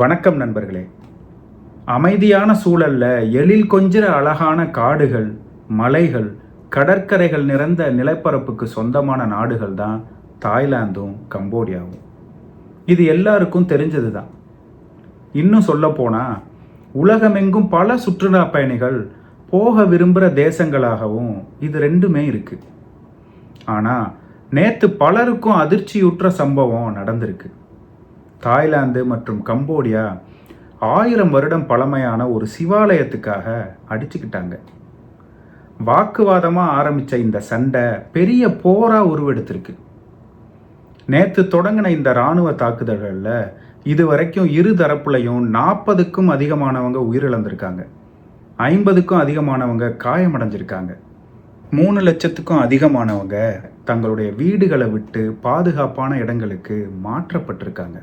வணக்கம் நண்பர்களே. அமைதியான சூழல்ல எழில் கொஞ்சிற அழகான காடுகள் மலைகள் கடற்கரைகள் நிறைந்த நிலப்பரப்புக்கு சொந்தமான நாடுகள் தான் தாய்லாந்தும் கம்போடியாவும். இது எல்லாருக்கும் தெரிஞ்சது தான் இன்னும் சொல்லப்போனால் உலகமெங்கும் பல சுற்றுலா பயணிகள் போக விரும்புகிற தேசங்களாகவும் இது ரெண்டுமே இருக்குது ஆனால் நேற்று பலருக்கும் அதிர்ச்சியுற்ற சம்பவம் நடந்திருக்கு. தாய்லாந்து மற்றும் கம்போடியா ஆயிரம் வருடம் பழமையான ஒரு சிவாலயத்துக்காக அடிச்சுக்கிட்டாங்க. வாக்குவாதமாக ஆரம்பித்த இந்த சண்டை பெரிய போராக உருவெடுத்திருக்கு. நேற்று தொடங்கின இந்த இராணுவ தாக்குதல்களில் இதுவரைக்கும் இரு தரப்புலையும் நாற்பதுக்கும் அதிகமானவங்க உயிரிழந்திருக்காங்க. ஐம்பதுக்கும் அதிகமானவங்க காயமடைஞ்சிருக்காங்க. மூணு லட்சத்துக்கும் அதிகமானவங்க தங்களுடைய வீடுகளை விட்டு பாதுகாப்பான இடங்களுக்கு மாற்றப்பட்டிருக்காங்க.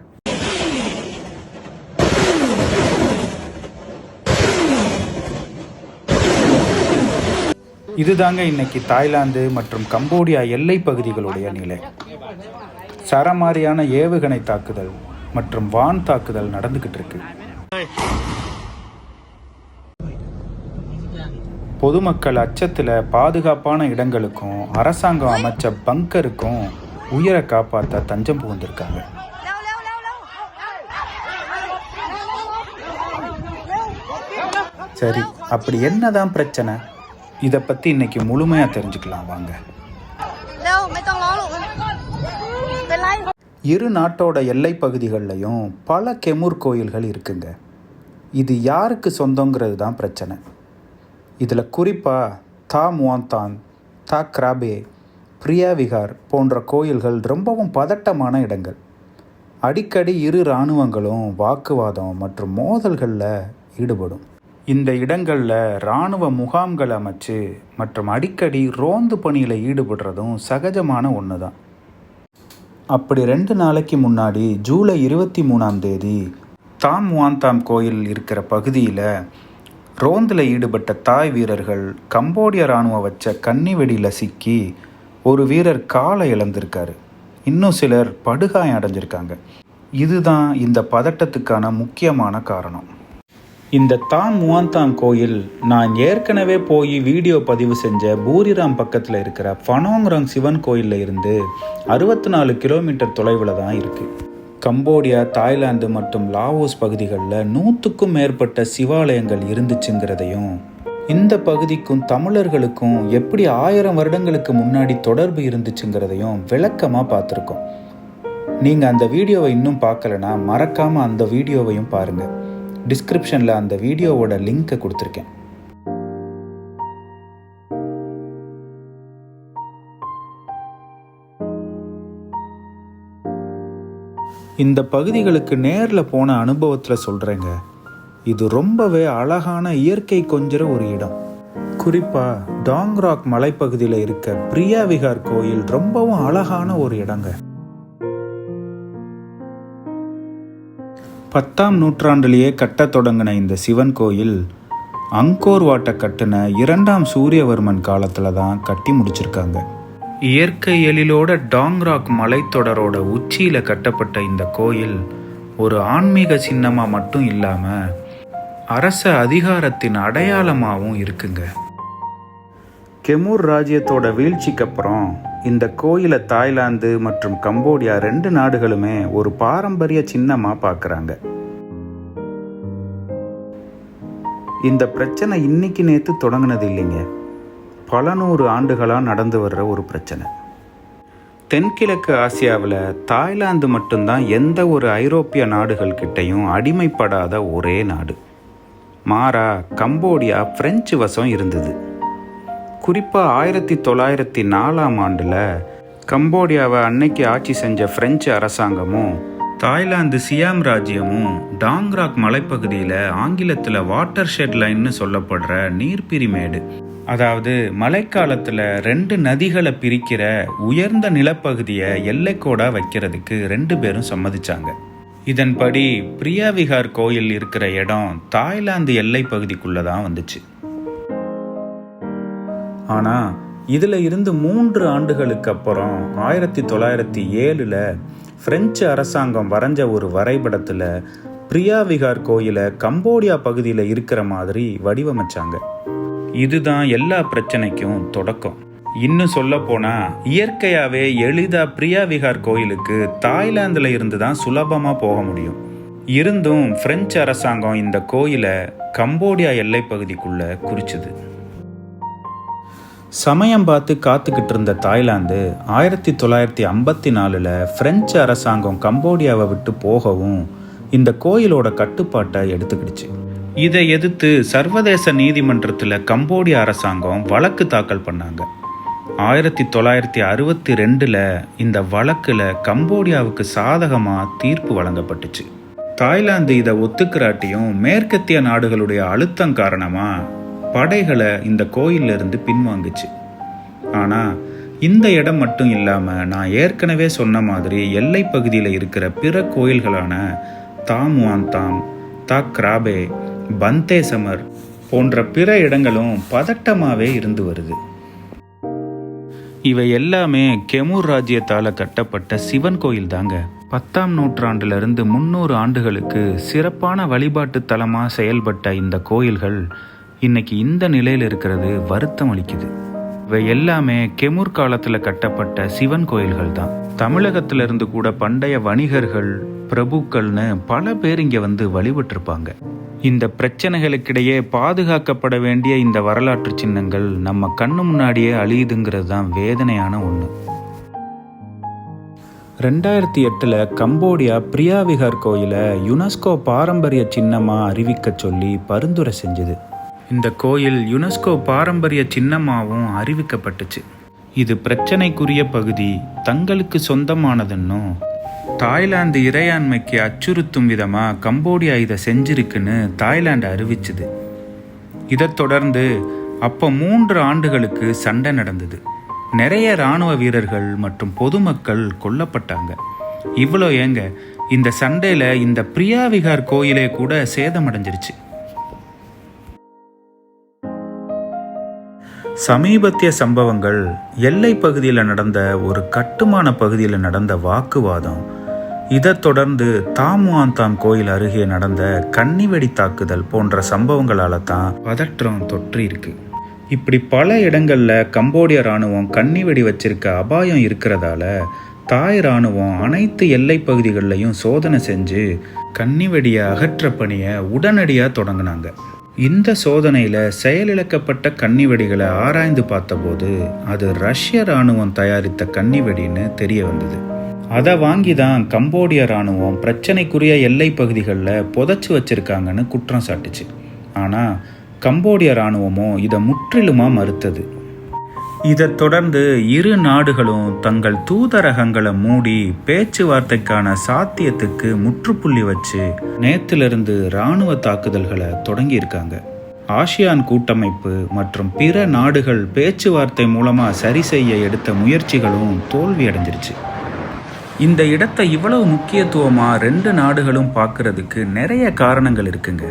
இதுதாங்க இன்னைக்கு தாய்லாந்து மற்றும் கம்போடியா எல்லை பகுதிகளுடைய நிலை. சரமாரியான ஏவுகணை தாக்குதல் மற்றும் வான் தாக்குதல் நடந்துகிட்டு இருக்கு. பொதுமக்கள் அச்சத்தில் பாதுகாப்பான இடங்களுக்கும் அரசாங்கம் அமைச்ச பங்கருக்கும் உயிரை காப்பாற்ற தஞ்சம் புகுந்திருக்காங்க. சரி அப்படி என்னதான் பிரச்சனை? இதை பற்றி இன்னைக்கு முழுமையாக தெரிஞ்சுக்கலாம் வாங்க. இரு நாட்டோட எல்லை பகுதிகளிலையும் பல கெமூர் கோயில்கள் இருக்குங்க. இது யாருக்கு சொந்தங்கிறது தான் பிரச்சனை. இதில் குறிப்பாக தா முவாந்தான் தா கிராபே பிரியா விகார் போன்ற கோயில்கள் ரொம்பவும் பதட்டமான இடங்கள். அடிக்கடி இரு இராணுவங்களும் வாக்குவாதம் மற்றும் மோதல்களில் ஈடுபடும். இந்த இடங்களில் இராணுவ முகாம்கள் அமைச்சு மற்றும் அடிக்கடி ரோந்து பணியில் ஈடுபடுறதும் சகஜமான ஒன்று தான் அப்படி ரெண்டு நாளைக்கு முன்னாடி ஜூலை இருபத்தி மூணாம் தேதி தாம் வாந்தாம் கோயில் இருக்கிற பகுதியில் ரோந்தில் ஈடுபட்ட தாய் வீரர்கள் கம்போடிய இராணுவம் வச்ச கன்னி வெடியில் சிக்கி ஒரு வீரர் காலை இழந்திருக்காரு. இன்னும் சிலர் படுகாயம் அடைஞ்சிருக்காங்க. இதுதான் இந்த பதட்டத்துக்கான முக்கியமான காரணம். இந்த தான் முவாந்தாங் கோயில் நான் ஏற்கனவே போய் வீடியோ பதிவு செஞ்ச பூரிராம் பக்கத்தில் இருக்கிற ஃபனோங்ராங் சிவன் கோயிலில் இருந்து அறுபத்தி நாலு கிலோமீட்டர் தொலைவில் தான் இருக்குது கம்போடியா தாய்லாந்து மற்றும் லாவோஸ் பகுதிகளில் நூற்றுக்கும் மேற்பட்ட சிவாலயங்கள் இருந்துச்சுங்கிறதையும் இந்த பகுதிக்கும் தமிழர்களுக்கும் எப்படி ஆயிரம் வருடங்களுக்கு முன்னாடி தொடர்பு இருந்துச்சுங்கிறதையும் விளக்கமாக பார்த்துருக்கோம். நீங்கள் அந்த வீடியோவை இன்னும் பார்க்கலனா மறக்காமல் அந்த வீடியோவையும் பாருங்கள் டிஸ்கிரிப்ஷனில் அந்த வீடியோவோட லிங்க்கை கொடுத்துருக்கேன். இந்த பகுதிகளுக்கு நேரில் போன அனுபவத்தில் சொல்கிறேங்க இது ரொம்பவே அழகான இயற்கை கொஞ்சிற ஒரு இடம். குறிப்பாக டாங்ராக் மலைப்பகுதியில் இருக்க பிரியா விகார் கோயில் ரொம்பவும் அழகான ஒரு இடங்க. பத்தாம் நூற்றாண்டிலேயே கட்டத் தொடங்கின இந்த சிவன் கோயில் அங்கோர் வாட்டை கட்டின இரண்டாம் சூரியவர்மன் காலத்தில் தான் கட்டி முடிச்சிருக்காங்க. இயற்கை எழிலோட டாங்ராக் மலைத்தொடரோட உச்சியில் கட்டப்பட்ட இந்த கோயில் ஒரு ஆன்மீக சின்னமாக மட்டும் இல்லாமல் அரச அதிகாரத்தின் அடையாளமாகவும் இருக்குங்க. கெமூர் ராஜ்யத்தோட வீழ்ச்சிக்கு அப்புறம் இந்த கோயிலை தாய்லாந்து மற்றும் கம்போடியா ரெண்டு நாடுகளுமே ஒரு பாரம்பரிய சின்னமாக பார்க்குறாங்க இந்த பிரச்சனை இன்னைக்கு நேற்று தொடங்கினது இல்லைங்க. பல நூறு ஆண்டுகளாக நடந்து வர்ற ஒரு பிரச்சனை. தென்கிழக்கு ஆசியாவில் தாய்லாந்து மட்டும்தான் எந்த ஒரு ஐரோப்பிய நாடுகள்கிட்டையும் அடிமைப்படாத ஒரே நாடு. மாறா கம்போடியா பிரெஞ்சு வசம் இருந்தது. குறிப்பாக ஆயிரத்தி தொள்ளாயிரத்தி நாலாம் ஆண்டில் கம்போடியாவை அன்னைக்கு ஆட்சி செஞ்ச பிரெஞ்சு அரசாங்கமும் தாய்லாந்து சியாம் ராஜ்யமும் டாங்ராக் மலைப்பகுதியில் ஆங்கிலத்தில் வாட்டர் ஷெட் லைன்னு சொல்லப்படுற நீர்பிரிமேடு அதாவது மழைக்காலத்தில் ரெண்டு நதிகளை பிரிக்கிற உயர்ந்த நிலப்பகுதியை எல்லைக்கோடாக வைக்கிறதுக்கு ரெண்டு பேரும் சம்மதிச்சாங்க. இதன்படி பிரியாவிகார் கோயில் இருக்கிற இடம் தாய்லாந்து எல்லை பகுதிக்குள்ளே தான் வந்துச்சு. ஆனால் இதில் இருந்து மூன்று ஆண்டுகளுக்கு அப்புறம் ஆயிரத்தி தொள்ளாயிரத்தி ஏழில் பிரெஞ்சு அரசாங்கம் வரைஞ்ச ஒரு வரைபடத்தில் பிரியா விகார் கோயிலை கம்போடியா பகுதியில் இருக்கிற மாதிரி வடிவமைச்சாங்க. இதுதான் எல்லா பிரச்சனைக்கும் தொடக்கம். இன்னும் சொல்ல போனால் இயற்கையாகவே எளிதாக பிரியா விகார் கோயிலுக்கு தாய்லாந்தில் இருந்து தான் சுலபமாக போக முடியும். இருந்தும் பிரெஞ்சு அரசாங்கம் இந்த கோயிலை கம்போடியா எல்லைப்பகுதிக்குள்ளே குறிச்சுது. சமயம் பார்த்து காத்துக்கிட்டு இருந்த தாய்லாந்து ஆயிரத்தி தொள்ளாயிரத்தி ஐம்பத்தி நாலில் பிரெஞ்சு அரசாங்கம் கம்போடியாவை விட்டு போகவும் இந்த கோயிலோட கட்டுப்பாட்டை எடுத்துக்கிடுச்சு. இதை எதிர்த்து சர்வதேச நீதிமன்றத்தில் கம்போடிய அரசாங்கம் வழக்கு தாக்கல் பண்ணாங்க. ஆயிரத்தி தொள்ளாயிரத்தி அறுபத்தி ரெண்டில் இந்த வழக்கில் கம்போடியாவுக்கு சாதகமாக தீர்ப்பு வழங்கப்பட்டுச்சு. தாய்லாந்து இதை ஒத்துக்கிறாட்டியும் மேற்கத்திய நாடுகளுடைய அழுத்தம் காரணமாக படைகளை இந்த கோயில்ல இருந்து பின்வாங்குச்சு. ஆனால் இந்த இடம் மட்டும் இல்லாமல் நான் ஏற்கனவே சொன்ன மாதிரி எல்லை பகுதியில் இருக்கிற பிற கோயில்களான தாம்வாந்தாம் தாக்ராபே பந்தேசமர் போன்ற பிற இடங்களும் பதட்டமாகவே இருந்து வருது. இவை எல்லாமே கெமூர் ராஜ்யத்தால் கட்டப்பட்ட சிவன் கோயில் தாங்க. பத்தாம் நூற்றாண்டிலிருந்து முன்னூறு ஆண்டுகளுக்கு சிறப்பான வழிபாட்டு தலமாக செயல்பட்ட இந்த கோயில்கள் இன்னைக்கு இந்த நிலையில் இருக்கிறது வருத்தம் அளிக்குது. இவை எல்லாமே கெமுர் காலத்தில் கட்டப்பட்ட சிவன் கோயில்கள் தான். தமிழகத்திலிருந்து கூட பண்டைய வணிகர்கள் பிரபுக்கள்னு பல பேர் இங்கே வந்து வழிபட்டிருப்பாங்க. இந்த பிரச்சனைகளுக்கிடையே பாதுகாக்கப்பட வேண்டிய இந்த வரலாற்று சின்னங்கள் நம்ம கண்ணு முன்னாடியே அழியுதுங்கிறது தான் வேதனையான ஒன்று ரெண்டாயிரத்தி எட்டில் கம்போடியா பிரியாவிகார் கோயிலை யுனெஸ்கோ பாரம்பரிய சின்னமாக அறிவிக்க சொல்லி பரிந்துரை செஞ்சது. இந்த கோயில் யுனெஸ்கோ பாரம்பரிய சின்னமாகவும் அறிவிக்கப்பட்டுச்சு. இது பிரச்சனைக்குரிய பகுதி தங்களுக்கு சொந்தமானதுன்னும் தாய்லாந்து இறையாண்மைக்கு அச்சுறுத்தும் விதமாக கம்போடியா இதை செஞ்சிருக்குன்னு தாய்லாந்து அறிவிச்சுது. இதை தொடர்ந்து அப்போ மூன்று ஆண்டுகளுக்கு சண்டை நடந்தது. நிறைய இராணுவ வீரர்கள் மற்றும் பொதுமக்கள் கொல்லப்பட்டாங்க. இவ்வளோ ஏங்க இந்த சண்டையில் இந்த பிரியாவிகார் கோயிலே கூட சேதமடைஞ்சிருச்சு. சமீபத்திய சம்பவங்கள் எல்லை பகுதியில் நடந்த ஒரு கட்டுமான பகுதியில் நடந்த வாக்குவாதம். இதைத் தொடர்ந்து தாமுவாந்தாம் கோயில் அருகே நடந்த கன்னிவெடி தாக்குதல் போன்ற சம்பவங்களால தான் பதற்றம் தொற்றி இருக்கு. இப்படி பல இடங்களில் கம்போடிய ராணுவம் கன்னிவெடி வச்சிருக்க அபாயம் இருக்கிறதால தாய் ராணுவம் அனைத்து எல்லை பகுதிகளிலையும் சோதனை செஞ்சு கன்னிவெடியை அகற்ற பணியை உடனடியாக தொடங்கினாங்க. இந்த சோதனையில் செயலிழக்கப்பட்ட கன்னிவெடிகளை ஆராய்ந்து பார்த்தபோது அது ரஷ்ய ராணுவம் தயாரித்த கன்னிவெடின்னு தெரிய வந்தது. அதை வாங்கி தான் கம்போடிய ராணுவம் பிரச்சனைக்குரிய எல்லை பகுதிகளில் புதைச்சி வச்சிருக்காங்கன்னு குற்றம் சாட்டுச்சு. ஆனால் கம்போடிய ராணுவமோ இதை முற்றிலுமாக மறுத்தது. இதைத் தொடர்ந்து இரு நாடுகளும் தங்கள் தூதரகங்களை மூடி பேச்சுவார்த்தைக்கான சாத்தியத்துக்கு முற்றுப்புள்ளி வச்சு நேத்திலிருந்து இராணுவ தாக்குதல்களை தொடங்கியிருக்காங்க. ஆசியான் கூட்டமைப்பு மற்றும் பிற நாடுகள் பேச்சுவார்த்தை மூலமாக சரி செய்ய எடுத்த முயற்சிகளும் தோல்வி அடைஞ்சிருச்சு. இந்த இடத்தை இவ்வளவு முக்கியத்துவமாக ரெண்டு நாடுகளும் பார்க்கறதுக்கு நிறைய காரணங்கள் இருக்குங்க.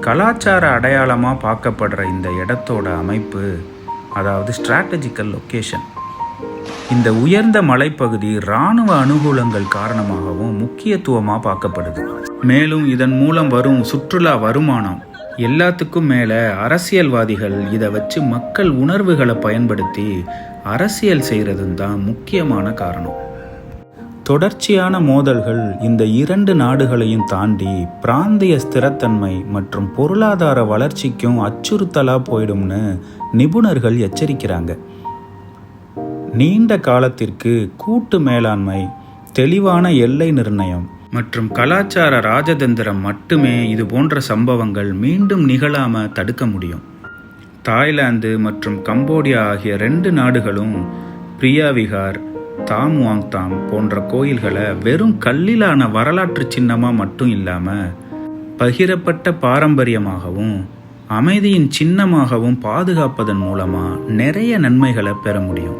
கலாச்சார அடையாளமாக பார்க்கப்படுற இந்த இடத்தோட அமைப்பு அதாவது ஸ்ட்ராட்டஜிக்கல் லொக்கேஷன் இந்த உயர்ந்த மலைப்பகுதி இராணுவ அனுகூலங்கள் காரணமாகவும் முக்கியத்துவமாக பார்க்கப்படுது. மேலும் இதன் மூலம் வரும் சுற்றுலா வருமானம் எல்லாத்துக்கும் மேலே அரசியல்வாதிகள் இதை வச்சு மக்கள் உணர்வுகளை பயன்படுத்தி அரசியல் செய்கிறதும் தான் முக்கியமான காரணம். தொடர்ச்சியான மோதல்கள் இந்த இரண்டு நாடுகளையும் தாண்டி பிராந்திய ஸ்திரத்தன்மை மற்றும் பொருளாதார வளர்ச்சிக்கும் அச்சுறுத்தலா போயிடும்னு நிபுணர்கள் எச்சரிக்கிறாங்க. நீண்ட காலத்திற்கு கூட்டு மேலாண்மை தெளிவான எல்லை நிர்ணயம் மற்றும் கலாச்சார ராஜதந்திரம் மட்டுமே இது போன்ற சம்பவங்கள் மீண்டும் நிகழாம தடுக்க முடியும். தாய்லாந்து மற்றும் கம்போடியா ஆகிய ரெண்டு நாடுகளும் தாம் வாங் தாம் போன்ற கோயில்களை வெறும் கல்லிலான வரலாற்று சின்னமாக மட்டும் இல்லாமல் பகிரப்பட்ட பாரம்பரியமாகவும் அமைதியின் சின்னமாகவும் பாதுகாப்பதன் மூலமாக நிறைய நன்மைகளை பெற முடியும்.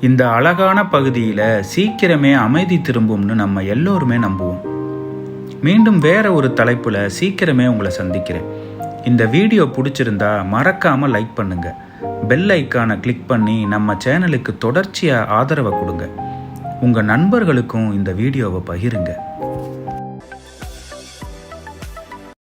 இந்த அழகான பகுதியில் சீக்கிரமே அமைதி திரும்பும்னு நம்ம எல்லோருமே நம்புவோம். மீண்டும் வேற ஒரு தலைப்புல சீக்கிரமே உங்களை சந்திக்கிறேன். இந்த வீடியோ பிடிச்சிருந்தா மறக்காம லைக் பண்ணுங்க. பெல் ஐக்கானை கிளிக் பண்ணி நம்ம சேனலுக்கு தொடர்ச்சியாக ஆதரவை கொடுங்க. உங்கள் நண்பர்களுக்கும் இந்த வீடியோவை பகிருங்க.